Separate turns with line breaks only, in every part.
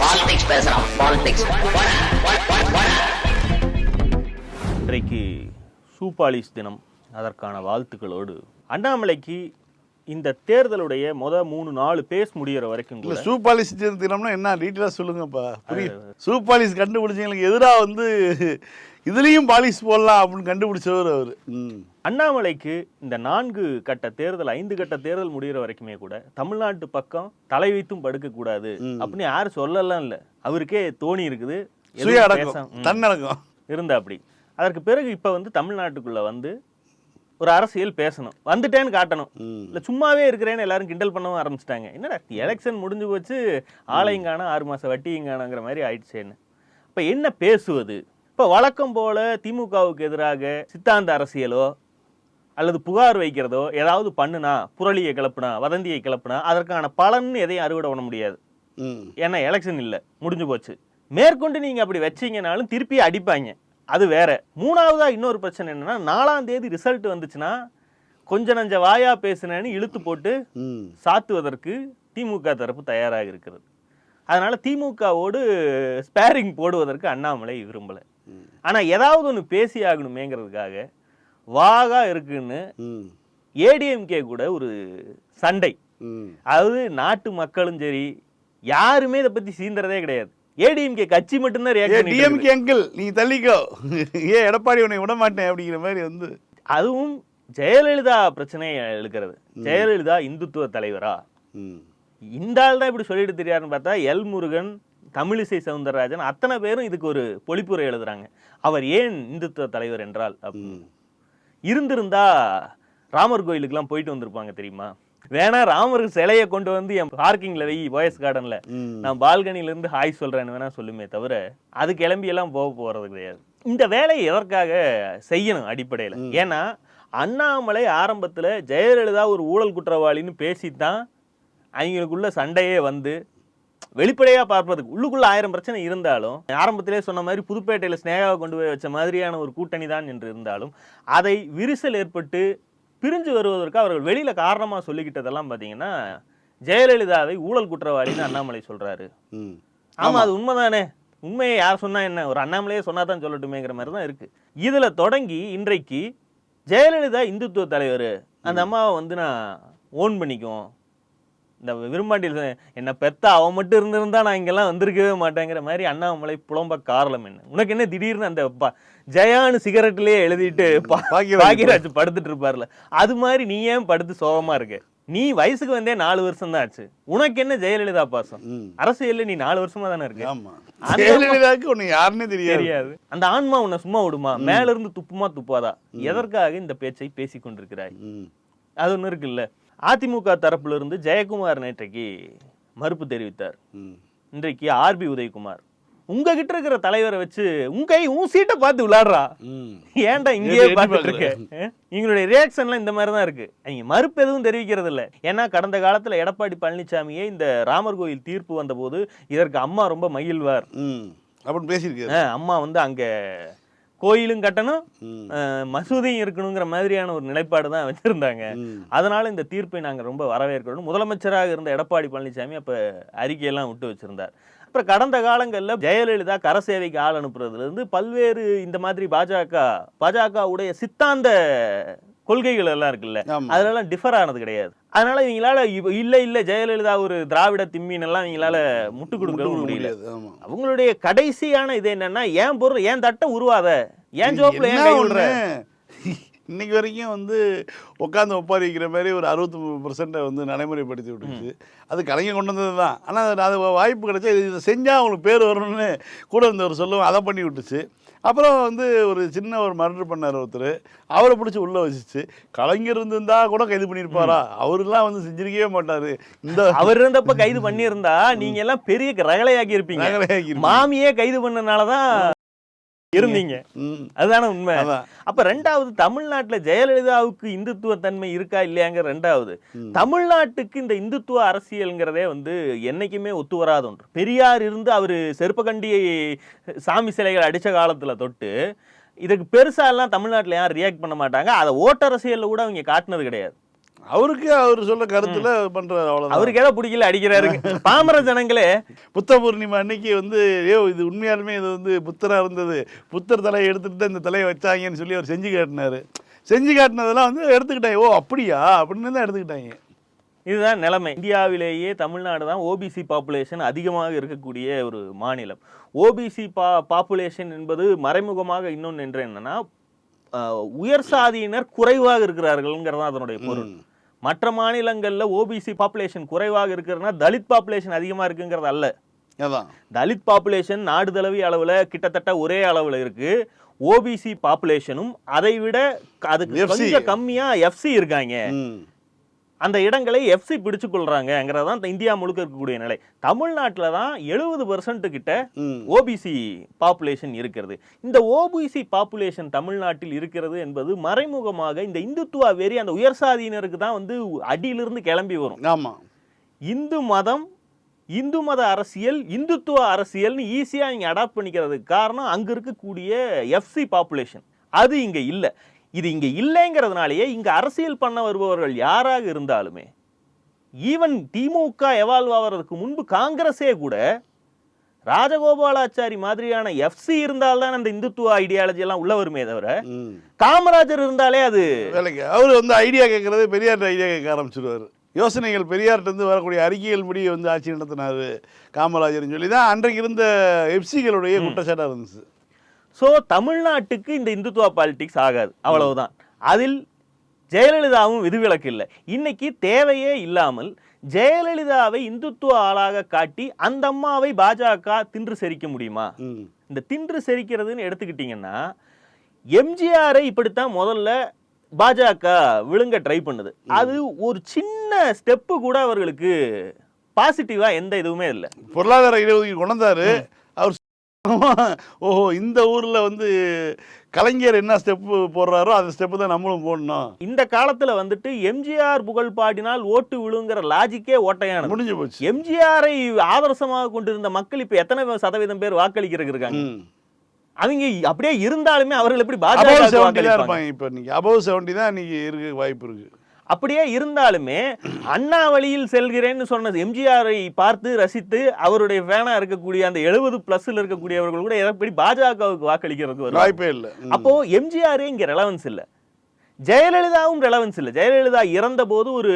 Politics பேசுறான் politics
இன்றைக்கு சூப்பாலிஸ் தினம். அதற்கான வாழ்த்துக்களோடு அண்ணாமலைக்கு இந்த தேர்தலுடைய முத மூணு நாலு பேஸ் முடியிற வரைக்கும்
இல்ல சூப்பாலிஸ் தினம்னா என்ன? டீட்டெயிலாக சொல்லுங்கப்பா. புரியும் சூப்பாலிஸ் கண்டுபிடிச்சவங்களுக்கு எதிராக வந்து இதுலேயும் பாலிஸ் போடலாம் அப்படின்னு கண்டுபிடிச்சவர் அவர். ம்.
அண்ணாமலைக்கு இந்த நான்கு கட்ட தேர்தல் ஐந்து கட்ட தேர்தல் முடியிற வரைக்குமே கூட தமிழ்நாட்டு பக்கம் தலை வைத்தும் படுக்க கூடாது அப்படின்னு யாரும் சொல்லலாம் இல்ல. அவருக்கே தோணி இருக்குது.
தன்னடக்கம்.
இருந்தா அப்படி அதற்கு பிறகு இப்ப வந்து தமிழ்நாட்டுக்குள்ள வந்து ஒரு அரசியல் பேசணும். வந்துட்டேன்னு காட்டணும். இல்ல சும்மாவே இருக்கிறேன்னு எல்லாரும் கிண்டல் பண்ணவும் ஆரம்பிச்சிட்டாங்க. என்னடா எலெக்ஷன் முடிஞ்சு போச்சு ஆலையும் காணும் ஆறு மாசம் வட்டியும் காணுங்கிற மாதிரி ஆயிடுச்சேன்னு. இப்ப என்ன பேசுவது? இப்ப வழக்கம் போல திமுகவுக்கு எதிராக சித்தாந்த அரசியலோ அல்லது புகார் வைக்கிறதோ ஏதாவது பண்ணுனா புரளியை கிளப்புனா வதந்தியை கிளப்புனா அதற்கான பலன் எதையும் அறுவடை பண்ண முடியாது. ஏன்னா எலெக்ஷன் இல்லை. முடிஞ்சு போச்சு. மேற்கொண்டு நீங்க அப்படி வச்சீங்கனாலும் திருப்பி அடிப்பாங்க. அது வேற. மூணாவதா இன்னொரு பிரச்சனை என்னன்னா நாலாம் தேதி ரிசல்ட் வந்துச்சுன்னா கொஞ்ச நஞ்ச வாயா பேசுனேன்னு இழுத்து போட்டு சாத்துவதற்கு திமுக தரப்பு தயாராக இருக்கிறது. அதனால திமுகவோடு ஸ்பேரிங் போடுவதற்கு அண்ணாமலை விரும்பல. ஆனா ஏதாவது ஒன்று பேசி ஆகணுமேங்கிறதுக்காக வாகா இருக்குன்னு ஏடிஎம்கே கூட ஒரு சண்டை. அதாவது நாட்டு மக்களும் சரி யாருமே இதை பத்தி சீந்தறதே கிடையாது. ஏடிஎம்கே கட்சி மட்டும்தான் ரியாக்ட்
டிஎம்கே அங்கிள் நீ தள்ளிக்கோ. ஏ எடப்பாடி உன்னை விட மாட்டேன் அப்படிங்கிற மாதிரி வந்து.
அதுவும் ஜெயலலிதா பிரச்சனையை எழுக்கிறது. ஜெயலலிதா இந்துத்துவ தலைவரா? இந்த ஆள் தான் இப்படி சொல்லிட்டு தெரியாருன்னு பார்த்தா எல் முருகன் தமிழிசை சவுந்தரராஜன் அத்தனை பேரும் இதுக்கு ஒரு பொழிப்புரை எழுதுறாங்க. அவர் ஏன் இந்துத்துவ தலைவர் என்றால் அப்படின்னு. இருந்திருந்தா ராமர் கோயிலுக்குலாம் போயிட்டு வந்திருப்பாங்க தெரியுமா? வேணா ராமருக்கு சிலையை கொண்டு வந்து என் பார்க்கிங்ல வை போயஸ் கார்டன்ல நான் பால்கனில இருந்து ஹாய் சொல்றேன்னு வேணா சொல்லுமே தவிர அது கிளம்பி எல்லாம் போக போறது கிடையாது. இந்த வேலையை எதற்காக செய்யணும் அடிப்படையில? ஏன்னா அண்ணாமலை ஆரம்பத்துல ஜெயலலிதா ஒரு ஊழல் குற்றவாளின்னு பேசித்தான் அவங்களுக்குள்ள சண்டையே வந்து வெளிப்படையா பார்ப்பதுக்கு உள்ளுக்குள்ள ஆயிரம் பிரச்சனை இருந்தாலும் ஆரம்பத்திலே சொன்ன மாதிரி புதுப்பேட்டையில ஸ்னேகாவை கொண்டு போய் வச்ச மாதிரியான ஒரு கூட்டணி தான் என்று இருந்தாலும் அதை விரிசல் ஏற்பட்டு பிரிஞ்சு வருவதற்கு அவர்கள் வெளியில காரணமா சொல்லிக்கிட்டதெல்லாம் பாத்தீங்கன்னா ஜெயலலிதாவை ஊழல் குற்றவாளின்னு அண்ணாமலை சொல்றாரு.
ம்.
ஆமா அது உண்மைதானே? உண்மையை யார் சொன்னா என்ன? ஒரு அண்ணாமலையே சொன்னா தான் சொல்லட்டுமேங்கிற மாதிரி தான் இருக்கு. இதுல தொடங்கி இன்றைக்கு ஜெயலலிதா இந்துத்துவ தலைவர். அந்த அம்மாவை வந்து நான் ஓன் பண்ணிக்குவோம். இந்த விரும்பாண்டியில் என்ன பெத்த அவன் மட்டும் இருந்திருந்தா நான் இங்கெல்லாம் வந்திருக்கவே மாட்டேங்கிற மாதிரி அண்ணாமலை புலம்ப காரணம் என்ன? உனக்கு என்ன திடீர்னு அந்த ப- ஜெயான்னு சிகரெட்லயே எழுதிட்டு பா-
பாக்கியராஜ்
பாக்கியராஜ் படுத்துட்டு இருப்பார்ல அது மாதிரி நீ ஏன் படுத்து சோகமா இருக்க? நீ வயசுக்கு வந்தே நாலு வருஷம் தான் ஆச்சு. உனக்கு என்ன ஜெயலலிதா பாசம்?
ம்.
அரசியல்ல நீ நாலு வருஷமா தானே இருக்க?
ஜெயலலிதாவுக்கு உன்னை யாருன்னே தெரியாது.
அந்த ஆன்மா உன்னை சும்மா விடுமா? மேல இருந்து துப்புமா துப்பாதா? எதற்காக இந்த பேச்சை பேசிக் கொண்டிருக்கிறாய் அது ஒண்ணு இருக்குல்ல. அதிமுக தரப்புல இருந்து ஜெயக்குமார் நேற்றைக்கு மறுப்பு தெரிவித்தார். இன்றைக்கு ஆர்பி உதயகுமார். உங்ககிட்ட இருக்கிற தலைவரை வச்சு உன் கை உன் சீட்டை பார்த்து விளையாடுறா
ம்.
ஏன்டா இங்கேயே பார்த்துட்டு இருக்க? இவங்களுடைய ரியாக்ஷன்லாம் இந்த மாதிரி தான் இருக்கு. அவங்க மறுப்பு எதுவும் தெரிவிக்கிறது இல்ல. ஏன்னா கடந்த காலத்துல எடப்பாடி பழனிசாமியே இந்த ராமர் கோயில் தீர்ப்பு வந்தபோது இதற்கு அம்மா ரொம்ப மகிழ்வார்.
அப்படின்னு பேசியிருக்காரு.
அம்மா வந்து அங்க கோயிலும் கட்டணும் மசூதியும் இருக்கணுங்கிற மாதிரியான ஒரு நிலைப்பாடு தான் வச்சிருந்தாங்க. அதனால இந்த தீர்ப்பை நாங்க ரொம்ப வரவேற்கிறோம். முதலமைச்சராக இருந்த எடப்பாடி பழனிசாமி அப்ப அறிக்கையெல்லாம் விட்டு வச்சிருந்தார். அப்புறம் கடந்த காலங்கள்ல ஜெயலலிதா கரசேவைக்கு ஆள் அனுப்புறதுல இருந்து பல்வேறு இந்த மாதிரி பாஜக பாஜக உடைய சித்தாந்த கொள்கைகள் எல்லாம் இருக்குல்ல. அதெல்லாம் டிஃபர் ஆனது கிடையாது. அதனால இவங்களால இல்ல இல்ல ஜெயலலிதா ஒரு திராவிட திம்மின் எல்லாம் இவங்களால முட்டு கொடுக்கவும் முடியல. அவங்களுடைய கடைசியான இது என்னன்னா ஏன் பொருள் ஏன் தட்டை உருவாத? ஏன் ஜோப்ல ஏன்
இன்னைக்கு வரைக்கும் வந்து உட்காந்து ஒப்பாரி வைக்கிற மாதிரி ஒரு அறுபத்தொம்பது பர்சன்ட்டை வந்து நடைமுறைப்படுத்தி விட்டுருச்சு அது கலைஞர் கொண்டு வந்தது தான். ஆனால் அது வாய்ப்பு கிடைச்சா இது இதை செஞ்சால் அவங்களுக்கு பேர் வரணும்னு கூட இருந்தவர் சொல்லுவோம் அதை பண்ணி விட்டுச்சு. அப்புறம் வந்து ஒரு சின்ன ஒரு மர்டர் பண்ணார் ஒருத்தர். அவரை பிடிச்சி உள்ளே வச்சுச்சு. கலைஞர் இருந்திருந்தா கூட கைது பண்ணியிருப்பாரா? அவரெல்லாம் வந்து செஞ்சிருக்கவே மாட்டார். இந்த
அவர் இருந்தப்ப கைது பண்ணியிருந்தா நீங்க எல்லாம் பெரிய ரகலையாக்கி இருப்பீங்க. மாமியே கைது பண்ணனாலதான் இருந்தீங்க. அதுதானே உண்மை. அப்ப ரெண்டாவது தமிழ்நாட்டுல ஜெயலலிதாவுக்கு இந்துத்துவ தன்மை இருக்கா இல்லையாங்க ரெண்டாவது. தமிழ்நாட்டுக்கு இந்த இந்துத்துவ அரசியல்ங்கிறதே வந்து என்னைக்குமே ஒத்து வராத ஒன்று பெரியார் இருந்து அவரு செருப்பகண்டி சாமி சிலைகள் அடிச்ச காலத்துல தொட்டு இதுக்கு பெருசா எல்லாம் தமிழ்நாட்டுல யாரும் ரியாக்ட் பண்ண மாட்டாங்க. அதை ஓட்டரசியல்ல கூட அவங்க காட்டினது கிடையாது.
அவருக்கு அவர் சொல்ல கருத்துல பண்றாரு அவ்வளவுதான்.
அவருக்கு ஏதோ பிடிக்கல? அடிக்கிறாரு. பாமர ஜனங்களே.
புத்த பூர்ணிமா அன்னைக்கு வந்து ஐயோ இது உண்மையாலுமே இது வந்து புத்தரா இருந்தது. புத்தர் தலையை எடுத்துட்டு தான் இந்த தலையை வச்சாங்கன்னு சொல்லி அவர் செஞ்சு காட்டினாரு. செஞ்சு காட்டினதெல்லாம் வந்து எடுத்துக்கிட்டாங்க. ஓ அப்படியா? அப்படின்னு தான் எடுத்துக்கிட்டாங்க.
இதுதான் நிலைமை. இந்தியாவிலேயே தமிழ்நாடு தான் ஓபிசி பாப்புலேஷன் அதிகமாக இருக்கக்கூடிய ஒரு மாநிலம். ஓபிசி பா பாப்புலேஷன் என்பது மறைமுகமாக இன்னொன்று என்று என்னன்னா உயர் சாதியினர் குறைவாக இருக்கிறார்கள்ங்கிறது தான் அதனுடைய பொருள். மற்ற மாநிலங்கள்ல ஓபிசி பாப்புலேஷன் குறைவாக இருக்கிறதுனா தலித் பாப்புலேஷன் அதிகமா இருக்குங்கிறது அல்ல தலித் பாப்புலேஷன் நாடு தழுவிய அளவுல கிட்டத்தட்ட ஒரே அளவுல இருக்கு ஓபிசி பாப்புலேஷனும் அதை விட அதுக்கு. கொஞ்சம் கம்மியா எஃப்சி இருக்காங்க. அந்த இடங்களை எஃப்சி பிடிச்சு கொள்றாங்கிறது தான் இந்தியா முழுக்க இருக்கக்கூடிய நிலை. தமிழ்நாட்டில் தான் எழுபது பர்சன்ட் கிட்ட. ஓபிசி பாப்புலேஷன் இருக்கிறது. இந்த ஓபிசி பாப்புலேஷன் தமிழ்நாட்டில் இருக்கிறது என்பது மறைமுகமாக இந்த இந்துத்துவா வெறி அந்த உயர் சாதியினருக்கு தான் வந்து அடியிலிருந்து கிளம்பி வரும்.
ஆமா.
இந்து மதம் இந்து மத அரசியல் இந்துத்துவ அரசியல்னு ஈஸியாக இங்கே அடாப்ட் பண்ணிக்கிறதுக்கு காரணம் அங்கே இருக்கக்கூடிய எஃப்சி பாப்புலேஷன் அது இங்கே இல்லை. இது இங்கே இல்லைங்கிறதுனாலேயே இங்கே அரசியல் பண்ண வருபவர்கள் யாராக இருந்தாலுமே ஈவன் திமுக எவால்வ் ஆகிறதுக்கு முன்பு காங்கிரஸே கூட ராஜகோபாலாச்சாரி மாதிரியான எஃப்சி இருந்தால்தான் அந்த இந்துத்துவ ஐடியாலஜி எல்லாம் உள்ள வருமே தவிர. காமராஜர் இருந்தாலே அது
வேலைக்கு அவர் வந்து ஐடியா கேட்கறது பெரியார் ஐடியா கேட்க ஆரம்பிச்சிருவாரு. யோசனைகள் பெரியார்ட்ட இருந்து வரக்கூடிய அறிக்கைகள் படி வந்து ஆட்சி நடத்தினாரு காமராஜர்னு சொல்லி தான் அன்றைக்கு இருந்த எஃப்சிகளுடைய குற்றச்சாட்டாக இருந்துச்சு.
ஸோ தமிழ்நாட்டுக்கு இந்த இந்துத்துவா பாலிடிக்ஸ் ஆகாது. அவ்வளவுதான். அதில் ஜெயலலிதாவும் விதிவிலக்கு இல்லை இன்னைக்கு தேவையே இல்லாமல் ஜெயலலிதாவை இந்துத்துவ ஆளாக காட்டி அந்த அம்மாவை பாஜக தின்று செரிக்க முடியுமா. இந்த தின்று செரிக்கிறதுன்னு எடுத்துக்கிட்டிங்கன்னா எம்ஜிஆரை இப்படித்தான் முதல்ல பாஜக விழுங்க ட்ரை பண்ணுது. அது ஒரு சின்ன ஸ்டெப்பு கூட அவர்களுக்கு பாசிட்டிவா எந்த இதுவுமே இல்லை.
பொருளாதார இடஒதுக்கீடு அவர் ஓஹோ இந்த ஊர்ல வந்து கலைஞர் என்ன ஸ்டெப் போடுறாரோ அந்த ஸ்டெப்பு தான் நம்மளும் போடணும்.
இந்த காலத்துல வந்துட்டு எம்ஜிஆர் புகழ் பாடினால் ஓட்டு விழுங்கிற லாஜிக்கே ஓட்டையானது.
முடிஞ்சு போச்சு.
எம்ஜிஆரை ஆதர்சமாக கொண்டிருந்த மக்கள் இப்ப எத்தனை சதவீதம் பேர் வாக்களிக்கிறதுக்கு இருக்காங்க. அவங்க அப்படியே இருந்தாலுமே அவர்கள் எப்படி பாஜக
இருப்பாங்க இப்போ இன்னைக்கு. அபவ் செவன்டி தான் இன்னைக்கு இருக்க வாய்ப்பு இருக்கு.
அப்படியே இருந்தாலுமே அண்ணா வழியில் செல்கிறேன்னு சொன்ன எம்ஜிஆரை பார்த்து ரசித்து அவருடைய ஃபேனா இருக்கக்கூடிய அந்த எழுபது பிளஸ்ல இருக்கக்கூடியவர்கள் கூட எப்படி பாஜகவுக்கு வாக்களிக்கிறதுக்கு வருவாங்க.
வாய்ப்பே இல்லை.
அப்போ எம்ஜிஆரே இங்க ரெலவன்ஸ் இல்ல. ஜெயலலிதாவும் ரெலவன்ஸ் இல்ல. ஜெயலலிதா இறந்த போது ஒரு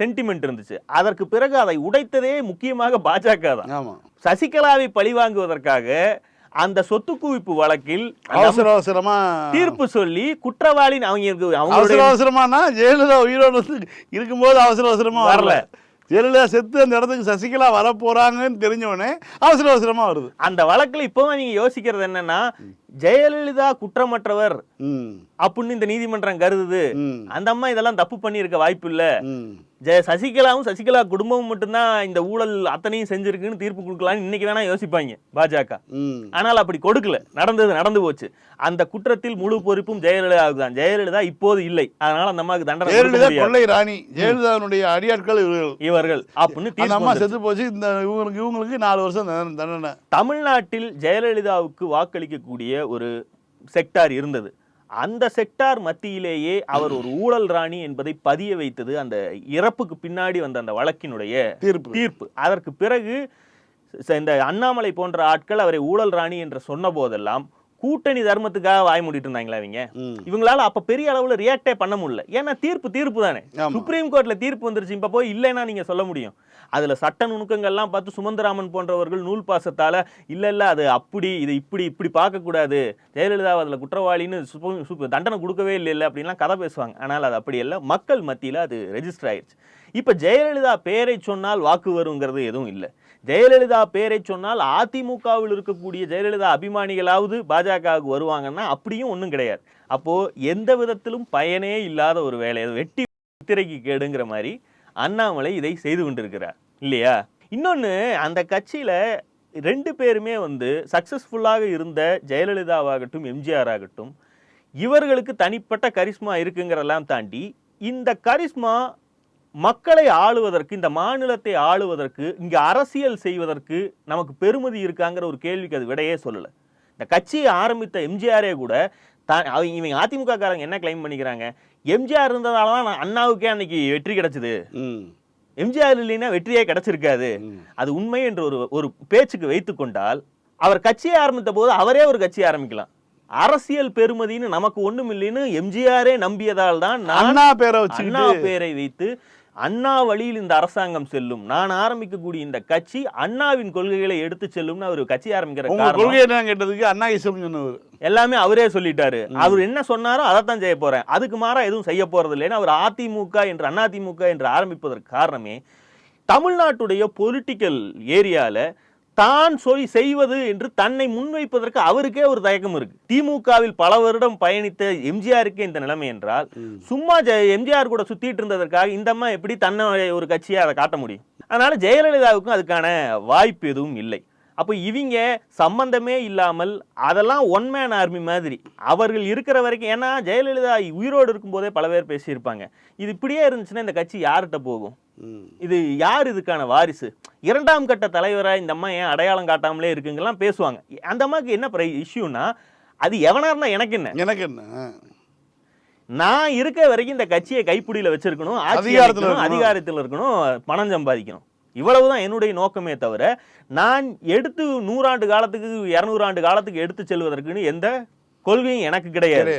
சென்டிமெண்ட் இருந்துச்சு. அதற்கு பிறகு அதை உடைத்ததே முக்கியமாக பாஜக தான். சசிகலாவை பழிவாங்குவதற்காக அந்த சொத்து குவிப்பு வழக்கில்
அவசர அவசரமா
தீர்ப்பு சொல்லி குற்றவாளி அவங்க
அவசர அவசரமானா ஜெயலலிதா உயிரோடு இருக்கும்போது அவசர அவசரமா
வரல.
ஜெயலலிதா செத்து அந்த இடத்துக்கு சசிகலா வர போறாங்கன்னு தெரிஞ்சவொடனே அவசர அவசரமா வருது.
அந்த வழக்குல இப்பவும் நீங்க யோசிக்கிறது என்னன்னா ஜெயலலிதா குற்றமற்றவர் அப்படின்னு இந்த நீதிமன்றம் கருதுது. அந்த அம்மா இதெல்லாம் தப்பு பண்ணியிருக்க வாய்ப்பு இல்ல. ஜெய சசிகலாவும் சசிகலா குடும்பமும் மட்டும்தான் இந்த ஊழல் அத்தனையும் செஞ்சிருக்குன்னு தீர்ப்பு கொடுக்கலாம்னு இன்னைக்கு வேணா யோசிப்பாங்க பாஜக. ஆனால் அப்படி கொடுக்கல. நடந்தது நடந்து போச்சு. அந்த குற்றத்தில் முழு பொறுப்பும் ஜெயலலிதாவுக்கு தான் ஜெயலலிதா இப்போது இல்லை. அதனால அந்த அம்மாவுக்கு தண்டனை
ஜெயலலிதா. கொள்ளை ராணி. ஜெயலலிதாவுடைய அடியாட்கள் இவர்கள்.
இவர்கள் அப்படின்னு தீர்ப்பு
அம்மா. செத்து போச்சு. இந்த இவங்களுக்கு இவங்களுக்கு நாலு வருஷம் தண்டனை.
தமிழ்நாட்டில் ஜெயலலிதாவுக்கு வாக்களிக்கக்கூடிய ஒரு செக்டார் இருந்தது. அந்த செக்டார் மத்தியிலேயே அவர் ஒரு ஊழல் ராணி என்பதை பதிய வைத்தது அந்த இறப்புக்கு பின்னாடி வந்த அந்த வழக்கினுடைய
தீர்ப்பு.
தீர்ப்பு. அதற்கு பிறகு இந்த அண்ணாமலை போன்ற ஆட்கள் அவரை ஊழல் ராணி என்று சொன்ன போதெல்லாம் கூட்டணி தர்மத்துக்காக வாய் மூடிட்டு இருந்தாங்களா இவங்க. இவங்களால அப்ப பெரிய அளவுல ரியாக்டே பண்ண முடியல. ஏன்னா தீர்ப்பு தீர்ப்பு தானே. சுப்ரீம் கோர்ட்ல தீர்ப்பு வந்துருச்சு. இப்ப போய் இல்லைன்னா நீங்க சொல்ல முடியும். அதுல சட்ட நுணுக்கங்கள்லாம் பார்த்து சுமந்தராமன் போன்றவர்கள் நூல் பாசத்தால இல்ல இல்ல அது அப்படி இது இப்படி இப்படி பார்க்க கூடாது ஜெயலலிதா அதுல குற்றவாளின்னு தண்டனை கொடுக்கவே இல்லை இல்லை அப்படின்லாம் கதை பேசுவாங்க. ஆனால் அது அப்படி இல்லை. மக்கள் மத்தியில அது ரெஜிஸ்டர் ஆயிடுச்சு இப்ப ஜெயலலிதா பேரை சொன்னால் வாக்கு வருங்கிறது எதுவும் இல்லை. ஜெயலலிதா பேரை சொன்னால் அதிமுகவில் இருக்கக்கூடிய ஜெயலலிதா அபிமானிகளாவது பாஜகவுக்கு வருவாங்கன்னா அப்படியும் ஒன்றும் கிடையாது. அப்போது எந்த விதத்திலும் பயனே இல்லாத ஒரு வேலை. வெட்டி திரைக்கு கேடுங்கிற மாதிரி அண்ணாமலை இதை செய்து கொண்டிருக்கிறார். இல்லையா? இன்னொன்று அந்த கட்சியில் ரெண்டு பேருமே வந்து சக்சஸ்ஃபுல்லாக இருந்த ஜெயலலிதாவாகட்டும் எம்ஜிஆர் ஆகட்டும் இவர்களுக்கு தனிப்பட்ட கரிஸ்மா இருக்குங்கிறதெல்லாம் தாண்டி இந்த கரிஸ்மா மக்களை ஆளுவதற்கு இந்த மாநிலத்தை ஆளுவதற்கு இங்க அரசியல் செய்வதற்கு நமக்கு பெருமதி இருக்காங்கிற ஒரு கேள்விக்கு அது விடையே சொல்லல. இந்த கட்சியை ஆரம்பித்த எம்ஜிஆரே கூட தான் அவங்க இவங்க அதிமுக காரங்க என்ன கிளைம் பண்ணிக்கிறாங்க? எம்ஜிஆர் இருந்ததால தான் அண்ணாவுக்கே அன்னைக்கு வெற்றி கிடைச்சது. எம்ஜிஆர் இல்லைன்னா வெற்றியே கிடைச்சிருக்காது. அது உண்மை என்று ஒரு ஒரு பேச்சுக்கு வைத்துக் கொண்டால் அவர் கட்சியை ஆரம்பித்த போது அவரே ஒரு கட்சி ஆரம்பிக்கலாம். அரசியல் பெருமதின்னு நமக்கு ஒண்ணும் இல்லைன்னு எம்ஜிஆரே நம்பியதால் தான்
அண்ணா பேரை
அண்ணா
வச்சுக்கிட்டு
பேரை வைத்து அண்ணா வழியில் இந்த அரசாங்கம் செல்லும். நான் ஆரம்பிக்கக்கூடிய இந்த கட்சி அண்ணாவின் கொள்கைகளை எடுத்து செல்லும்னு அவர் கட்சி ஆரம்பிக்கிற
கொள்கை என்ன கேட்டதுக்கு அண்ணா இசம் சொன்னவர்.
எல்லாமே அவரே சொல்லிட்டாரு. அவர் என்ன சொன்னாரோ அதைத்தான் செய்ய போறேன். அதுக்கு மாறா எதுவும் செய்ய போறது இல்லைன்னு அவர் அதிமுக என்று அதிமுக என்று ஆரம்பிப்பதற்கு காரணமே தமிழ்நாட்டுடைய பொலிட்டிக்கல் ஏரியால தான் சொல்லி செய்வது என்று தன்னை முன்வைப்பதற்கு அவருக்கே ஒரு தயக்கம் இருக்கு. திமுகவில் பல வருடம் பயணித்த எம்ஜிஆருக்கே இந்த நிலைமை என்றால் சும்மா எம்ஜிஆர் கூட சுத்திட்டு இருந்ததற்காக இந்த அம்மா எப்படி தன்னை ஒரு கட்சியை அதை காட்ட முடியும்? அதனால ஜெயலலிதாவுக்கும் அதுக்கான வாய்ப்பு எதுவும் இல்லை. அப்போ இவங்க சம்பந்தமே இல்லாமல் அதெல்லாம் ஒன் மேன் ஆர்மி மாதிரி அவர்கள் இருக்கிற வரைக்கும் ஏன்னா ஜெயலலிதா உயிரோடு இருக்கும்போதே பல பேர் பேசியிருப்பாங்க. இது இப்படியே இருந்துச்சுன்னா இந்த கட்சி யார்கிட்ட போகும். இது யார் இதுக்கான வாரிசு? இரண்டாம் கட்ட தலைவரா இந்த அம்மா ஏன் அடையாளம் காட்டாமலே இருக்குங்கெல்லாம் பேசுவாங்க. அந்த அம்மாவுக்கு என்ன இஷ்யூனா அது எவனா இருந்தா எனக்கு என்ன?
எனக்கு என்ன?
நான் இருக்க வரைக்கும் இந்த கட்சியை கைப்பிடியில வச்சிருக்கணும்
அதிகாரத்துல.
அதிகாரத்தில் இருக்கணும் பணம் சம்பாதிக்கணும். இவ்வளவுதான் என்னுடைய நோக்கமே தவிர நான் எடுத்து நூறாண்டு காலத்துக்கு இருநூறு ஆண்டு காலத்துக்கு எடுத்து செல்வதற்குன்னு எந்த கொள்கையும் எனக்கு கிடையாது.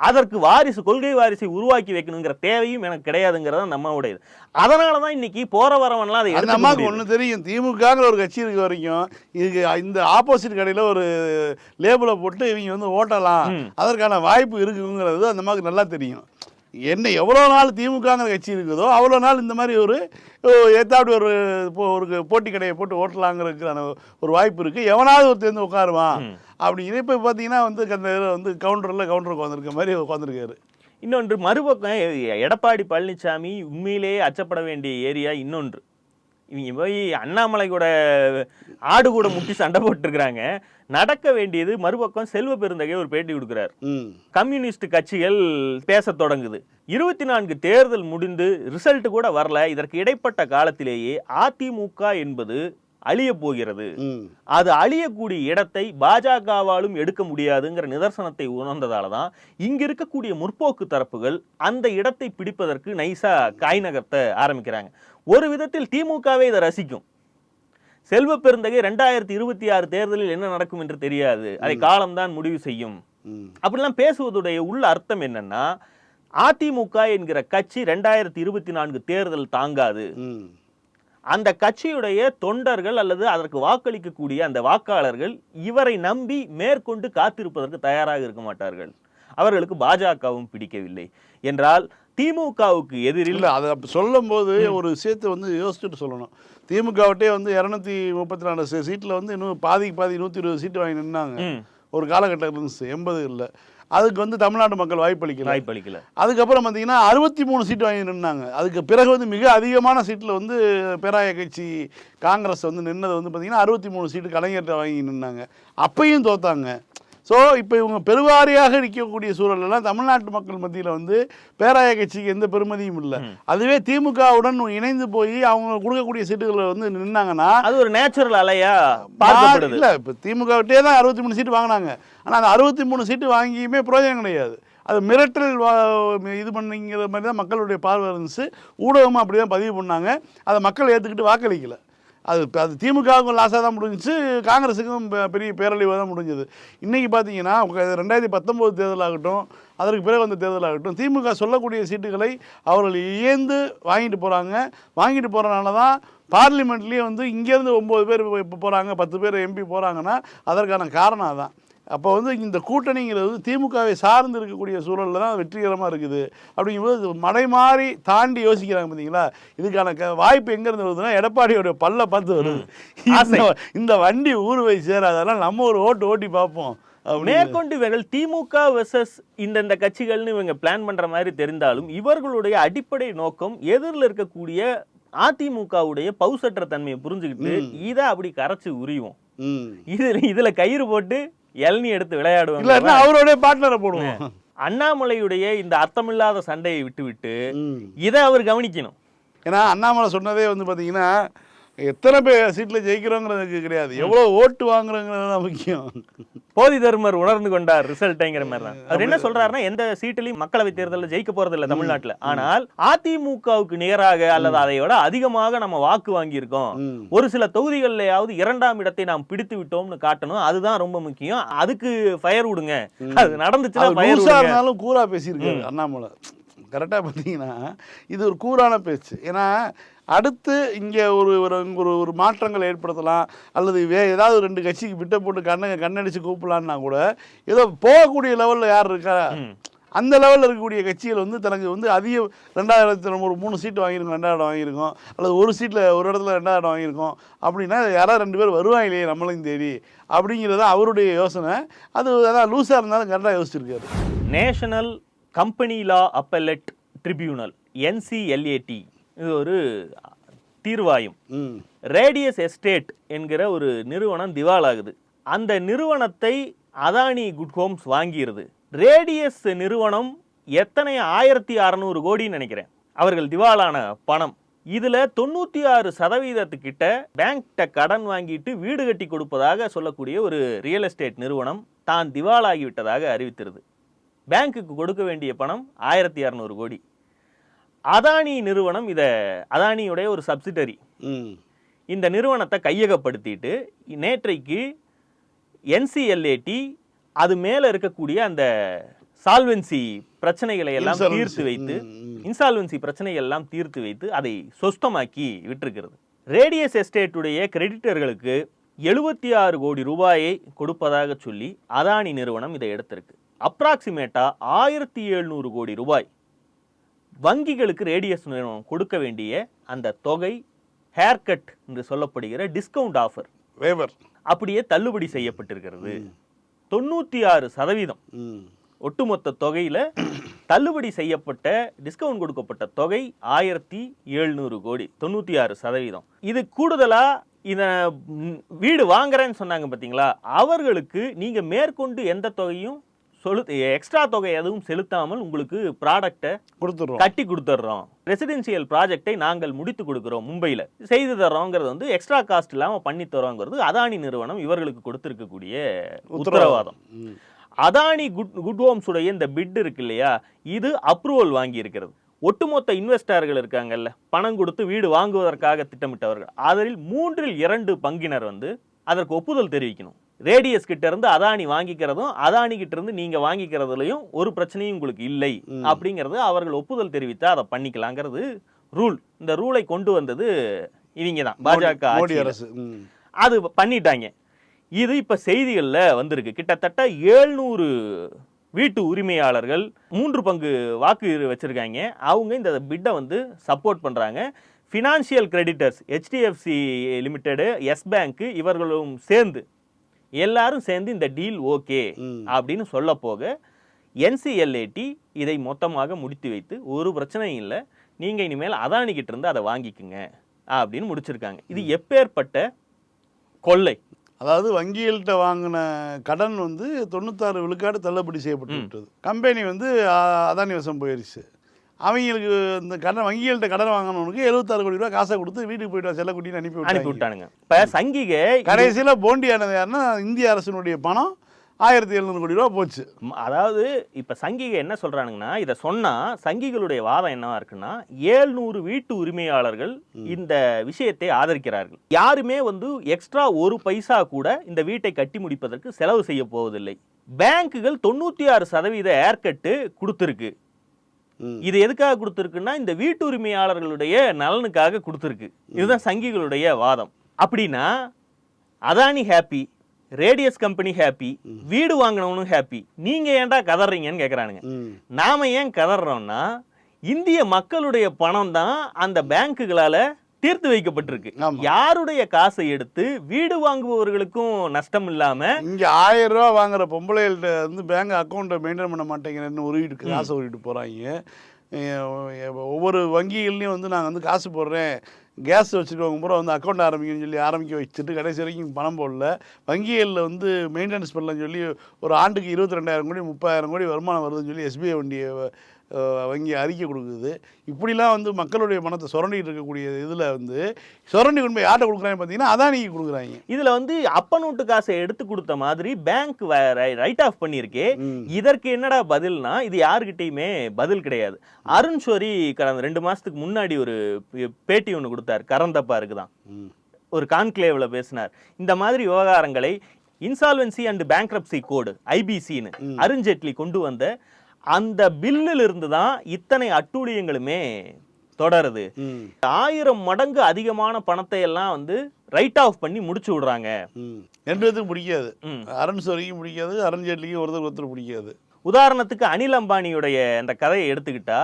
அதற்கு வாரிசு கொள்கை வாரிசை உருவாக்கி வைக்கணுங்கிற தேவையும் எனக்கு கிடையாதுங்கிறத நம்மளுடையது. அதனால தான் இன்னைக்கு போற வரவன்லாம் அதை முடியுது.
ஒன்று தெரியும். திமுகங்கிற ஒரு கட்சி இருக்க வரைக்கும் இதுக்கு இந்த ஆப்போசிட் கடையில் ஒரு லேபிளை போட்டு இவங்க வந்து ஓட்டலாம். அதற்கான வாய்ப்பு இருக்குங்கிறது அந்த அம்மாவுக்கு நல்லா தெரியும். என்ன எவ்வளோ நாள் திமுகங்கிற கட்சி இருக்குதோ அவ்வளோ நாள் இந்த மாதிரி ஒரு ஏத்தாப்படி ஒரு இப்போ ஒரு போட்டி கடையை போட்டு ஓட்டலாங்கிறதுக்கான ஒரு வாய்ப்பு இருக்குது எவனாவது ஒரு தேர்ந்து உட்காருவான். அப்படிங்கிற இப்போ பார்த்தீங்கன்னா வந்து அந்த வந்து கவுண்டரில் கவுண்டர் உட்காந்துருக்க மாதிரி உட்காந்துருக்காரு.
இன்னொன்று மறுபக்கம் எடப்பாடி பழனிசாமி உண்மையிலேயே அச்சப்பட வேண்டிய ஏரியா இன்னொன்று. இவங்க போய் அண்ணாமலை கூட ஆடு கூட முட்டி சண்டை போட்டுருக்குறாங்க. நடக்க வேண்டியது மறுபக்கம் செல்வ பெருந்தகை ஒரு பேட்டி கொடுக்குறாரு. கம்யூனிஸ்ட் கட்சிகள் பேசத் தொடங்குது. இருபத்தி நான்கு தேர்தல் முடிந்து ரிசல்ட் கூட வரல. இதற்கு இடைப்பட்ட காலத்திலேயே அதிமுக என்பது அழிய போகிறது. அது அழியக்கூடிய இடத்தை பாஜகவாலும் எடுக்க முடியாதுங்கிற நிதர்சனத்தை உணர்ந்ததால தான் இங்க இருக்கக்கூடிய முற்போக்கு தரப்புகள் அந்த இடத்தை பிடிப்பதற்கு நைசா காய் நகர்த்த ஆரம்பிக்கிறாங்க. ஒரு விதத்தில் திமுகவே இதை ரசிக்கும். செல்வ பெருந்தகை ரெண்டாயிரத்தி இருபத்தி ஆறு தேர்தலில் என்ன நடக்கும் என்று தெரியாது. அதை காலம்தான் முடிவு செய்யும். அப்படிலாம் பேசுவதுடைய உள்ள அர்த்தம் என்னன்னா அதிமுக என்கிற கட்சி ரெண்டாயிரத்தி இருபத்தி நான்கு தேர்தல் தாங்காது. அந்த கட்சியுடைய தொண்டர்கள் அல்லது அதற்கு வாக்களிக்கக்கூடிய அந்த வாக்காளர்கள் இவரை நம்பி மேற்கொண்டு காத்திருப்பதற்கு தயாராக இருக்க மாட்டார்கள். அவர்களுக்கு பாஜகவும் பிடிக்கவில்லை. என்றால் திமுகவுக்கு எதிரில்
இல்லை அதை அப்ப சொல்லும்போது ஒரு விஷயத்தை வந்து யோசிச்சுட்டு சொல்லணும். திமுகவட்டே வந்து இரநூத்தி முப்பத்தி நாலு சீட்டில் வந்து இன்னும் பாதிக்கு பாதி நூற்றி இருபது சீட்டு வாங்கி நின்னாங்க. ஒரு காலகட்டம் இருந்துச்சு எண்பது இல்லை. அதுக்கு வந்து தமிழ்நாட்டு மக்கள் வாய்ப்பளிக்கல
வாய்ப்பளிக்கல
அதுக்கப்புறம் பார்த்தீங்கன்னா அறுபத்தி மூணு சீட்டு வாங்கி நின்னாங்க. அதுக்கு பிறகு வந்து மிக அதிகமான சீட்டில் வந்து பேராய கட்சி காங்கிரஸ் வந்து நின்னது வந்து பார்த்தீங்கன்னா அறுபத்தி மூணு சீட்டு கலைஞர்கிட்ட வாங்கி நின்னாங்க. அப்பையும் தோத்தாங்க. ஸோ இப்போ இவங்க பெருவாரியாக நிற்கக்கூடிய சூழலெல்லாம் தமிழ்நாட்டு மக்கள் மத்தியில் வந்து பேராய கட்சிக்கு எந்த பெருமதியும் இல்லை. அதுவே திமுகவுடன் இணைந்து போய் அவங்க கொடுக்கக்கூடிய சீட்டுகளை வந்து நின்னாங்கன்னா
அது ஒரு நேச்சுரல் அலையா
இல்ல இப்ப திமுக விட்டே தான் அறுபத்தி மூணு சீட்டு வாங்கினாங்க. ஆனா அந்த அறுபத்தி மூணு சீட்டு வாங்கியுமே பிரயோஜனம் கிடையாது. அது மிரட்டல் இது பண்ணிங்கிற மாதிரி தான் மக்களுடைய பார்வை இருந்துச்சு. ஊடகமும் அப்படி தான் பதிவு பண்ணாங்க. அதை மக்கள் ஏற்றுக்கிட்டு வாக்களிக்கல. அது அது திமுகவுக்கும் லாஸாக தான் முடிஞ்சிச்சு காங்கிரஸுக்கும் பெ- பெரிய பேரழிவாக தான் முடிஞ்சது. இன்றைக்கி பார்த்தீங்கன்னா ரெண்டாயிரத்தி பத்தொம்போது தேர்தலாகட்டும் அதற்கு பிறகு வந்த தேர்தலாகட்டும் திமுக சொல்லக்கூடிய சீட்டுகளை அவர்கள் இயந்து வாங்கிட்டு போகிறாங்க வாங்கிட்டு போகிறனால தான் பார்லிமெண்ட்லேயே வந்து இங்கேருந்து ஒம்பது பேர் இப்போ போகிறாங்க பத்து பேர் எம்பி போகிறாங்கன்னா அதற்கான காரணம் அதான். அப்போ வந்து இந்த கூட்டணிங்கிறது வந்து திமுகவை சார்ந்து இருக்கக்கூடிய சூழலில் தான் வெற்றிகரமாக இருக்குது. அப்படிங்கும்போது மடை மாறி தாண்டி யோசிக்கிறாங்க பார்த்தீங்களா இதுக்கான க வாய்ப்பு எங்கேருந்து வருதுன்னா எடப்பாடியோட பல்ல பார்த்து வருது. இந்த- வண்டி ஊர் போய் சேராதெல்லாம் நம்ம ஒரு ஓட்டு ஓட்டி பார்ப்போம்.
மேற்கொண்டு இவர்கள் திமுக வெர்சஸ் இந்தந்த கட்சிகள்னு இவங்க பிளான் பண்ற மாதிரி தெரிந்தாலும் இவர்களுடைய அடிப்படை நோக்கம் எதிரில் இருக்கக்கூடிய அதிமுகவுடைய பவுசற்ற தன்மையை புரிஞ்சுக்கிட்டு இதை அப்படி கரைச்சு உரியும். இதுல இதுல கயிறு போட்டு இளநீ எடுத்து விளையாடுவாங்க
இல்லைன்னா அவரோட பார்ட்னரை போடுவோம்.
அண்ணாமலையுடைய இந்த அர்த்தமில்லாத சண்டையை விட்டுவிட்டு இதை அவர் கவனிக்கணும்.
ஏன்னா அண்ணாமலை சொன்னதே வந்து பார்த்தீங்கன்னா எத்தனை பேர் சீட்டில் ஜெயிக்கிறோங்கிறதுக்கு கிடையாது. எவ்வளோ ஓட்டு வாங்குறோங்கிறது தான் முக்கியம்.
போதி தர்மர் உணர்ந்து கொண்டார் ரிசல்ட்ங்கிற மாதிரி தான் அவர் என்ன சொல்றாருன்னா எந்த சீட்டிலையும் மக்களவை தேர்தலில் ஜெயிக்க போறது இல்ல தமிழ்நாட்டுல. ஆனால் அதிமுகவுக்கு நேராக அல்லது அதை விட அதிகமாக நம்ம வாக்கு வாங்கியிருக்கோம். ஒரு சில தொகுதிகளிலேயாவது இரண்டாம் இடத்தை நாம் பிடித்து விட்டோம்னு காட்டணும். அதுதான் ரொம்ப முக்கியம். அதுக்கு ஃபயர் விடுங்க. அது நடந்துச்சுன்னா
கூரா பேசியிருக்காரு அண்ணாமலை. கரெக்டாக பார்த்தீங்கன்னா இது ஒரு கூரான பேச்சு. ஏன்னா அடுத்து இங்கே ஒரு ஒரு ஒரு ஒரு மாற்றங்கள் ஏற்படுத்தலாம் அல்லது வே ஏதாவது ரெண்டு கட்சிக்கு விட்ட போட்டு கண்ணை கண்ணடிச்சு கூப்பிடலான்னா கூட ஏதோ போகக்கூடிய லெவலில் யார் இருக்கா? அந்த லெவலில் இருக்கக்கூடிய கட்சிகள் வந்து தனக்கு வந்து அதிக ரெண்டாயிரத்தி நம்ம ஒரு மூணு சீட்டு வாங்கியிருக்கோம் ரெண்டாயிரம் வாங்கியிருக்கோம் அல்லது ஒரு சீட்டில் ஒரு இடத்துல ரெண்டாயிரம் வாங்கியிருக்கோம் அப்படின்னா யாராவது ரெண்டு பேர் வருவாங்களே நம்மளையும் தேடி அப்படிங்கிறது அவருடைய யோசனை. அது அதான் லூஸாக இருந்தாலும் கரெக்டாக யோசிச்சிருக்காரு.
National company law appellate tribunal NCLAT இது ஒரு தீர்வாயம். ரேடியஸ் எஸ்டேட் என்கிற ஒரு நிறுவனம் திவாலாகுது. அந்த நிறுவனத்தை அதானி குட் ஹோம்ஸ் வாங்கியிருது ரேடியஸ் நிறுவனம் எத்தனை ஆயிரத்தி அறநூறு கோடின்னு நினைக்கிறேன். அவர்கள் திவாலான பணம். இதுல தொண்ணூத்தி ஆறு சதவீதத்துக்கிட்ட பேங்க்ட கடன் வாங்கிட்டு வீடு கட்டி கொடுப்பதாக சொல்லக்கூடிய ஒரு ரியல் எஸ்டேட் நிறுவனம் தான் திவாலாகி விட்டதாக அறிவித்திருது. பேங்க்குக்கு கொடுக்க வேண்டிய பணம் ஆயிரத்தி அறநூறு கோடி. அதானி நிறுவனம் இதை அதானியுடைய ஒரு சப்சிடரி இந்த நிறுவனத்தை கையகப்படுத்திட்டு நேற்றைக்கு என்சிஎல்ஏடி அது மேலே இருக்கக்கூடிய அந்த சால்வென்சி பிரச்சனைகளை எல்லாம். தீர்த்து வைத்து. இன்சால்வென்சி பிரச்சனைகள் எல்லாம் தீர்த்து வைத்து அதை சொஸ்தமாக்கி விட்டிருக்கிறது. ரேடியஸ் எஸ்டேட்டுடைய கிரெடிட்டர்களுக்கு எழுபத்தி ஆறு கோடி ரூபாயை கொடுப்பதாக சொல்லி அதானி நிறுவனம் இதை எடுத்திருக்கு. அப்ராக்சிமேட்டா ஆயிரத்தி எழுநூறு கோடி ரூபாய். வங்கிகளுக்கு ரேடியஸ் நிறுவனம் கொடுக்க வேண்டிய அந்த தொகை ஹேர்கட் என்று சொல்லப்படுகிற டிஸ்கவுண்ட் ஆஃபர்.
வேவர்
அப்படியே தள்ளுபடி செய்யப்பட்டிருக்கிறது. தொண்ணூற்றி ஆறு சதவீதம். ஒட்டுமொத்த தொகையில தள்ளுபடி செய்யப்பட்ட டிஸ்கவுண்ட் கொடுக்கப்பட்ட தொகை ஆயிரத்தி எழுநூறு கோடி தொண்ணூற்றி ஆறு சதவீதம். இது கூடுதலா இத வீடு வாங்குறேன்னு சொன்னாங்க பார்த்தீங்களா அவர்களுக்கு நீங்க மேற்கொண்டு எந்த தொகையும் சொலு எக்ஸ்ட்ரா தொகை எதுவும் செலுத்தாமல் உங்களுக்கு ப்ராடக்டை
கொடுத்துட்றோம்.
கட்டி கொடுத்துட்றோம். ரெசிடென்சியல் ப்ராஜெக்டை நாங்கள் முடித்து கொடுக்கிறோம் மும்பையில். செய்து தர்றோங்கிறது வந்து எக்ஸ்ட்ரா காஸ்ட் இல்லாமல் பண்ணி தரோங்கிறது அதானி நிறுவனம் இவர்களுக்கு கொடுத்திருக்கக்கூடிய உத்தரவாதம். அதானி குட் குட் ஹோம்ஸுடைய இந்த பிட் இருக்கு இல்லையா? இது அப்ரூவல் வாங்கி இருக்கிறது ஒட்டுமொத்த இன்வெஸ்டர்கள் இருக்காங்கல்ல. பணம் கொடுத்து வீடு வாங்குவதற்காக திட்டமிட்டவர்கள். அதில் மூன்றில் இரண்டு பங்கினர் வந்து அதற்கு ஒப்புதல் தெரிவிக்கணும். ரேடியஸ் கிட்ட இருந்து அதானி வாங்கிக்கிறதும் அதானி கிட்ட இருந்து நீங்க வாங்கிக்கிறதுலயும் ஒரு பிரச்சனையும் உங்களுக்கு இல்லை அப்படிங்கிறது அவர்கள் ஒப்புதல் தெரிவித்தா அதை பண்ணிக்கலாங்கிறது ரூல். இந்த ரூலை கொண்டு வந்தது இவங்க தான் பாஜக.
அரசு
அது பண்ணிட்டாங்க. இது இப்ப செய்திகள்ல வந்திருக்கு. கிட்டத்தட்ட ஏழ்நூறு வீட்டு உரிமையாளர்கள் மூன்று பங்கு வாக்கு வச்சிருக்காங்க. அவங்க இந்த பிட்டை வந்து சப்போர்ட் பண்றாங்க. Financial creditors HDFC limited Yes Bank இவர்களும் சேர்ந்து எல்லாரும் சேர்ந்து இந்த டீல் ஓகே. அப்படின்னு சொல்ல போக என்சிஎல்ஏடி இதை மொத்தமாக முடித்து வைத்து ஒரு பிரச்சனையும் இல்லை நீங்க இனிமேல் அதானிக்கிட்ட இருந்து அதை வாங்கிக்குங்க அப்படின்னு முடிச்சிருக்காங்க. இது எப்பேற்பட்ட கொள்ளை?
அதாவது வங்கிகள்கிட்ட வாங்கின கடன் வந்து தொண்ணூத்தாறு விழுக்காடு தள்ளுபடி செய்யப்பட்டு விட்டது. கம்பெனி வந்து அதானி வசம் போயிருச்சு. அவங்களுக்கு இந்த கடன் வங்கிகள்கிட்ட கடன் வாங்கினவனுக்கு எழுபத்தாறு கோடி ரூபாய் காசை கொடுத்து வீட்டுக்கு போயிட்டு செல்லக்குட்டின்னு அனுப்பி
அனுப்பி விட்டானுங்க. இப்ப சங்கிக
கடைசியில் போண்டியானது யாருன்னா இந்திய அரசினுடைய பணம் ஆயிரத்தி எழுநூறு கோடி ரூபா போச்சு.
அதாவது இப்ப சங்கிக என்ன சொல்றானுங்கன்னா இத சொன்னா சங்கிகளுடைய வாதம் என்னவா இருக்குன்னா ஏழ்நூறு வீட்டு உரிமையாளர்கள் இந்த விஷயத்தை ஆதரிக்கிறார்கள். யாருமே வந்து எக்ஸ்ட்ரா ஒரு பைசா கூட இந்த வீட்டை கட்டி முடிப்பதற்கு செலவு செய்ய போவதில்லை. பேங்குகள் தொண்ணூத்தி ஆறு சதவீத ஏர்கட்டு கொடுத்துருக்கு. இது எதுக்காக கொடுத்துருக்குன்னா இந்த வீட்டு உரிமையாளர்களுடைய நலனுக்காக கொடுத்துருக்கு. இதுதான் சங்கிகளுடைய வாதம். அப்படின்னா Adani happy Radius company happy வீடு வாங்கினவனும் ஹாப்பி நீங்க ஏன்டா கதறீங்கன்னு கேக்குறானுங்க.
ம்.
நாம ஏன் கதறோம்னா இந்திய மக்களுடைய பணம் தான் அந்த பேங்குகளால தீர்த்து வைக்கப்பட்டிருக்கு. யாருடைய காசை எடுத்து வீடு வாங்குபவர்களுக்கும் நஷ்டம் இல்லாம
இங்கே ஆயிரம் ரூபா வாங்குற பொம்பளைகள்ட்ட வந்து பேங்க் அக்கௌண்ட்டை மெயின்டைன் பண்ண மாட்டேங்கிறேன்னு உருவிட்டு காசை உருவிட்டு போகிறாங்க ஒவ்வொரு வங்கிகள்லையும் வந்து நாங்கள் வந்து காசு போடுறேன். கேஸ் வச்சுருக்கவங்க பூரா வந்து அக்கௌண்ட் ஆரம்பிக்கணும்னு சொல்லி ஆரம்பிக்க வச்சுட்டு கடைசி வரைக்கும் பணம் போடல. வங்கிகளில் வந்து மெயின்டெனன்ஸ் பண்ணலன்னு சொல்லி ஒரு ஆண்டுக்கு இருபத்தி ரெண்டாயிரம் கோடி முப்பதாயிரம் கோடி வருமானம் வருதுன்னு சொல்லி எஸ்பிஐ வண்டியை வங்கி அறிக்கை கொடுக்குது. இப்படிலாம் வந்து மக்களுடைய மனத்தை சுரண்டிட்டு இருக்கக்கூடிய இதில் வந்து சுரண்டி கொண்டு யார்கிட்ட கொடுக்குறாங்க பார்த்தீங்கன்னா அதானிக்கு கொடுக்குறாங்க.
இதுல வந்து அப்ப நோட்டு காசை எடுத்து கொடுத்த மாதிரி பேங்க் ரைட் ஆஃப் பண்ணியிருக்கே. இதற்கு என்னடா பதில்னா இது யாருக்கிட்டயுமே பதில் கிடையாது. அருண் ஷோரி கடந்த ரெண்டு மாசத்துக்கு முன்னாடி ஒரு பேட்டி ஒன்று கொடுத்தார். கரந்தப்பாருக்கு தான்
ம்.
ஒரு கான்க்ளேவ்ல பேசினார். இந்த மாதிரி விவகாரங்களை இன்சால்வன்சி அண்ட் பேங்க்ரப்சி கோடு ஐபிசின்னு அருண்ஜேட்லி கொண்டு வந்த அந்த பில்லில் இருந்து தான் இத்தனை அட்டூழியங்களுமே தொடருது. ஆயிரம் மடங்கு அதிகமான பணத்தை எல்லாம் வந்து ரைட் ஆஃப் பண்ணி முடிச்சு விடுறாங்க.
பேத்துக்கும் பிடிக்காது. அருண் சோரிக்கும் பிடிக்காது அருண் ஜேட்லிக்கும் ஒருத்தர் ஒருத்தர் பிடிக்காது.
உதாரணத்துக்கு அனில் அம்பானியுடைய அந்த கதையை எடுத்துக்கிட்டா.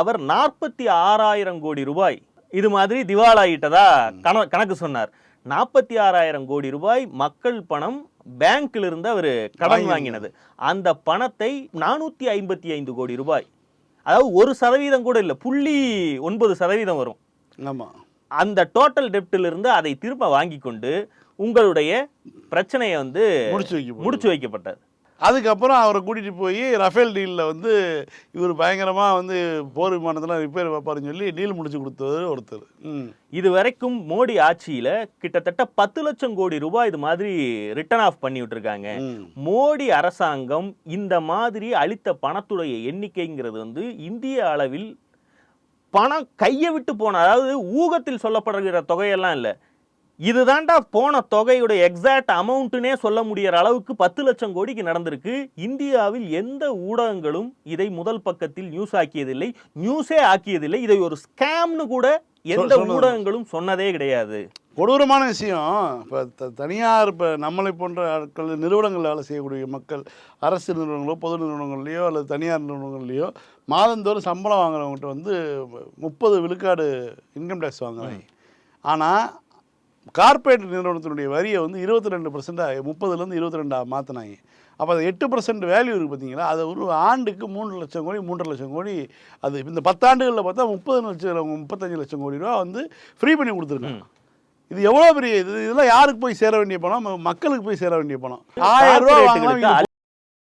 அவர் நாற்பத்தி ஆறாயிரம் கோடி ரூபாய் இது மாதிரி திவாலாயிட்டதா கண கணக்கு சொன்னார். நாற்பத்தி ஆறாயிரம் கோடி ரூபாய் மக்கள் பணம் பேங்க்ல இருந்து அவர் கடன். வாங்கினது. அந்த பணத்தை நானூத்தி ஐம்பத்தி ஐந்து கோடி ரூபாய். அதாவது ஒரு சதவீதம் கூட இல்லை புள்ளி ஒன்பது சதவீதம் வரும்.
ஆமாம்
அந்த டோட்டல் டெப்டில் இருந்து அதை திரும்ப வாங்கி கொண்டு உங்களுடைய பிரச்சனையை வந்து.
முடிச்சு
வைக்கப்பட்டது.
அதுக்கப்புறம் அவரை கூட்டிகிட்டு போய் ரஃபேல் டீலில் வந்து இவர் பயங்கரமாக வந்து போர் விமானத்தெல்லாம் ரிப்பேர் வைப்பாருன்னு சொல்லி டீல் முடிச்சு கொடுத்தது ஒருத்தர்.
இது வரைக்கும் மோடி ஆட்சியில கிட்டத்தட்ட பத்து லட்சம் கோடி ரூபாய் இது மாதிரி ரிட்டர்ன் ஆஃப் பண்ணி விட்டுருக்காங்க. மோடி அரசாங்கம் இந்த மாதிரி அளித்த பணத்துடைய எண்ணிக்கைங்கிறது வந்து இந்திய அளவில் பணம் கையை விட்டு போன அதாவது ஊகத்தில் சொல்லப்படுகிற தொகையெல்லாம் இல்லை. இதுதான்டா போன தொகையுடைய எக்ஸாக்ட் அமௌண்ட்டுனே சொல்ல முடியற அளவுக்கு பத்து லட்சம் கோடிக்கு நடந்திருக்கு. இந்தியாவில் எந்த ஊடகங்களும் இதை முதல் பக்கத்தில் நியூஸ் ஆக்கியதில்லை. நியூஸே ஆக்கியதில்லை. இதை ஒரு ஸ்கேம்னு கூட எந்த. ஊடகங்களும் சொன்னதே கிடையாது.
கொடூரமான விஷயம். இப்போ தனியார் இப்போ நம்மளை போன்ற ஆட்கள் நிறுவனங்கள் வேலை செய்யக்கூடிய மக்கள் அரசு நிறுவனங்களோ பொது நிறுவனங்கள்லையோ அல்லது தனியார் நிறுவனங்கள்லையோ மாதந்தோறும் சம்பளம் வாங்குறவங்ககிட்ட வந்து முப்பது விழுக்காடு இன்கம் டேக்ஸ் வாங்குறாங்க. ஆனால் கார்ப்பரேட் நிறுவனத்தினுடைய வரியை வந்து இருபத்தி ரெண்டு பர்சண்டாக முப்பதுலேருந்து இருபத்தி ரெண்டாக மாற்றினாங்க அப்போ அது எட்டு பர்சன்ட் வேல்யூ இருக்குது பார்த்தீங்களா? அது ஒரு ஆண்டுக்கு மூணு லட்சம் கோடி மூன்றரை லட்சம் கோடி அது இந்த பத்தாண்டுகளில் பார்த்தா முப்பது லட்சம் முப்பத்தஞ்சு லட்சம் கோடி ரூபா வந்து ஃப்ரீ பண்ணி கொடுத்துருக்காங்க. இது எவ்வளோ பெரிய இது இதெல்லாம் யாருக்கு போய் சேர வேண்டிய பணம்? மக்களுக்கு போய் சேர வேண்டிய பணம். ஆயிரம் ரூபா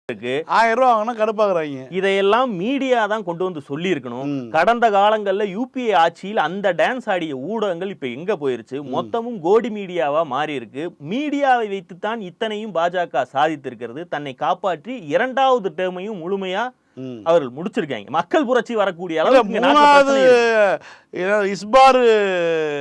இருக்கு.
ஆயிரம் ரூபா வாங்கினா கடுப்பாக்குறாங்க
இதையெல்லாம் மீடியா தான் கொண்டு வந்து சொல்லியிருக்கணும்.
ம்.
கடந்த காலங்கள்ல யூபிஏ ஆட்சியில் அந்த டான்ஸ் ஆடிய ஊடகங்கள் இப்ப எங்க போயிருச்சு? மொத்தமும் கோடி மீடியாவா மாறி இருக்கு. மீடியாவை வைத்துத்தான் இத்தனையும் பாஜக சாதித்திருக்கிறது. தன்னை காப்பாற்றி இரண்டாவது டேர்மையும் முழுமையா. அவர்கள் முடிச்சிருக்காங்க. மக்கள் புரட்சி வரக்கூடிய அளவுக்கு
மூணாவது இஸ்பார்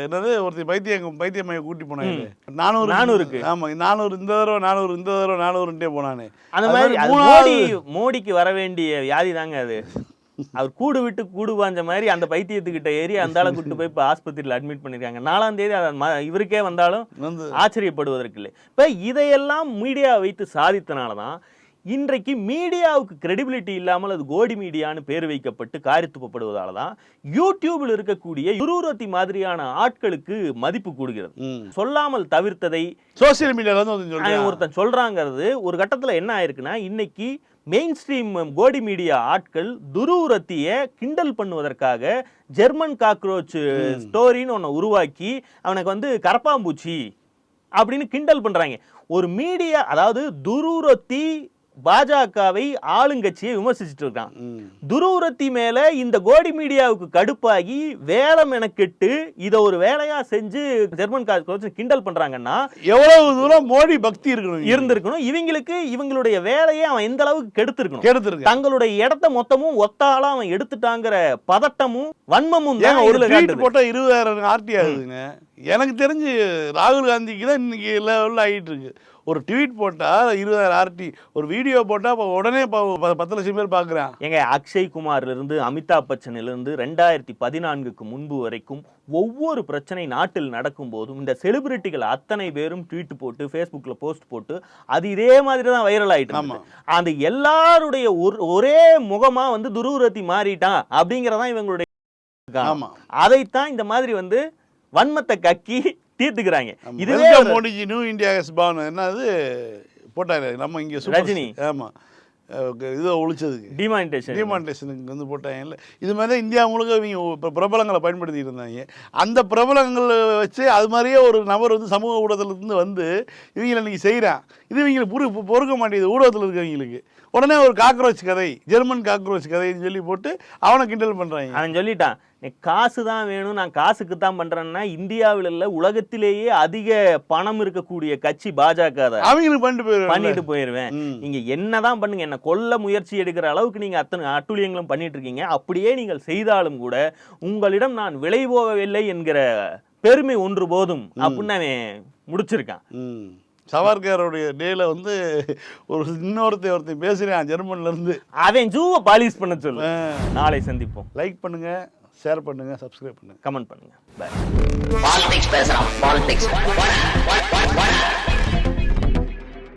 என்னது ஒருத்தர் பைத்தியம் பைத்தியமைய கூட்டி போனாங்க. நானூறு
நானூறுக்கு.
ஆமா நானூறு இந்த தடவை நானூறு இந்த தடவை நானூறுன்ட்டே போனானே.
அந்த மாதிரி மோடி மோடிக்கு வர வேண்டிய வியாதி தாங்க அது. அவர் கூடு விட்டு கூடு பாஞ்ச மாதிரி அந்த பைத்தியத்துக்கிட்ட ஏறி அந்த ஆளை கூட்டு போய் இப்போ ஆஸ்பத்திரியில் அட்மிட் பண்ணிருக்காங்க. நாலாம் தேதி இவருக்கே வந்தாலும்
வந்து.
ஆச்சரியப்படுவதற்கு இல்லை. இப்போ இதையெல்லாம் மீடியா வைத்து சாதித்தனால தான் இன்றைக்கு மீடியாவுக்கு கிரெடிபிலிட்டி இல்லாமல் அது கோடி மீடியான்னு பேர் வைக்கப்பட்டு காரி துப்பப்படுவதால தான் யூடியூபில் இருக்கக்கூடிய யுரூரத்தி மாதிரியான ஆட்களுக்கு மதிப்பு கூடுகிறது. சொல்லாமல் தவிர்த்ததை
சோசியல் மீடியால வந்து ஒருத்தன்
சொல்றாங்கிறது ஒரு கட்டத்துல என்ன ஆயிருக்குன்னா இன்னைக்கு மெயின் ஸ்ட்ரீம் கோடி மீடியா ஆட்கள் துருவுரத்திய கிண்டல் பண்ணுவதற்காக ஜெர்மன் காக்ரோச் ஸ்டோரின்னு ஒன்றை உருவாக்கி அவனுக்கு வந்து கரப்பாம்பூச்சி அப்படின்னு கிண்டல் பண்றாங்க. ஒரு மீடியா அதாவது துருவுரத்தி பாஜகவை ஆளுங்கட்சியை விமர்சிச்சுட்டு இருக்கான். துருவுரத்தி மேல இந்த கோடி மீடியாவுக்கு கடுப்பாகி வேலை மெனக்கெட்டு இதை ஒரு வேலையா செஞ்சு ஜெர்மன் காக்ரோச் கிண்டல் பண்றாங்கன்னா
எவ்வளவு தூரம் மோடி பக்தி இருக்கணும்?
இருந்திருக்கணும். இவங்களுக்கு இவங்களுடைய வேலையை அவன் எந்த அளவுக்கு கெடுத்திருக்கணும்?
கெடுத்திருக்க
தங்களுடைய இடத்த மொத்தமும் ஒத்தாளா அவன் எடுத்துட்டாங்கிற பதட்டமும் வன்மமும்
போட்டா இருபதாயிரம் ஆர்டி ஆகுதுங்க. எனக்கு தெரிஞ்சு ராகுல் காந்திக்கு தான் இன்னைக்கு லெவலில் ஆகிட்டு இருக்கு ஒரு ட்வீட் போட்டா இருபதாயிரம் ஆர்டி ஒரு வீடியோ போட்டா அப்ப உடனே பத்து லட்சம் பேர் பார்க்குறான்
எங்க அக்ஷய் குமார்ல இருந்து அமிதாப் பச்சன்ல இருந்து ரெண்டாயிரத்தி பதினான்குக்கு முன்பு வரைக்கும் ஒவ்வொரு பிரச்சனை நாட்டில் நடக்கும் போதும் இந்த செலிபிரிட்டிகள் அத்தனை பேரும் ட்வீட் போட்டு ஃபேஸ்புக்ல போஸ்ட் போட்டு அது இதே மாதிரி தான் வைரல். இருந்தது. அந்த எல்லாருடைய ஒரு ஒரே முகமா வந்து துருவரத்தி மாறிட்டான் அப்படிங்கறதான் இவங்களுடைய அதைத்தான் இந்த மாதிரி வந்து வன்மத்தை கக்கி தீர்த்துக்கிறாங்க. இதுவே
மோடிஜி நியூ இந்தியா பான் என்னது? போட்டாரு நம்ம இங்க
ரஜினி.
ஆமா. இதை ஒழிச்சதுக்கு.
டிமானிட்டேஷன்
டிமானிட்டேஷனுக்கு வந்து போட்டாங்கல்ல இது மாதிரி தான் இந்தியா முழுக்க இவங்க இப்போ பிரபலங்களை பயன்படுத்திட்டு இருந்தாங்க. அந்த பிரபலங்களை வச்சு அது மாதிரியே ஒரு நபர் வந்து சமூக ஊடகத்துலேருந்து வந்து இவங்களை இன்னைக்கு செய்கிறான் இது இவங்களுக்கு பொறு பொறுக்க மாட்டேங்குது. ஊடகத்தில் இருக்கவங்களுக்கு உடனே ஒரு காக்ரோச் கதை ஜெர்மன் காக்ரோச் கதைன்னு சொல்லி போட்டு அவனை கிண்டல் பண்ணுறாங்க
அவன் சொல்லிட்டான் நீ காசு தான் வேணும் நான் காசுக்கு தான் பண்றேன்னா இந்தியாவில் இல்ல உலகத்திலேயே அதிக பணம் இருக்கக்கூடிய கட்சி பாஜக தான்
அவங்களுக்கு பண்ணிட்டு போயிடுவாங்க
பண்ணிட்டு போயிருவேன்.
ம்.
நீங்க என்னதான் பண்ணுங்க என்ன கொல்ல முயற்சி எடுக்கிற அளவுக்கு நீங்க அத்தனை அட்டுழியங்களும் பண்ணிட்டு இருக்கீங்க அப்படியே நீங்கள் செய்தாலும் கூட உங்களிடம் நான் விலை போகவில்லை என்கிற பெருமை ஒன்று போதும் அப்படின்னு அவன் முடிச்சிருக்கான்.
சவார்கருடைய டேல வந்து ஒரு இன்னொருத்த ஒருத்தன் பேசுகிறான் ஜெர்மன்லேருந்து
அவன் ஜூவை பாலிஷ் பண்ண சொல்லு. நாளை சந்திப்போம்.
லைக் பண்ணுங்கள் ஷேர் பண்ணுங்கள் சப்ஸ்கிரைப் பண்ணுங்கள்
கமெண்ட் பண்ணுங்க. பாய்
பாலிடிக்ஸ் பேசுறான் பாலிடிக்ஸ்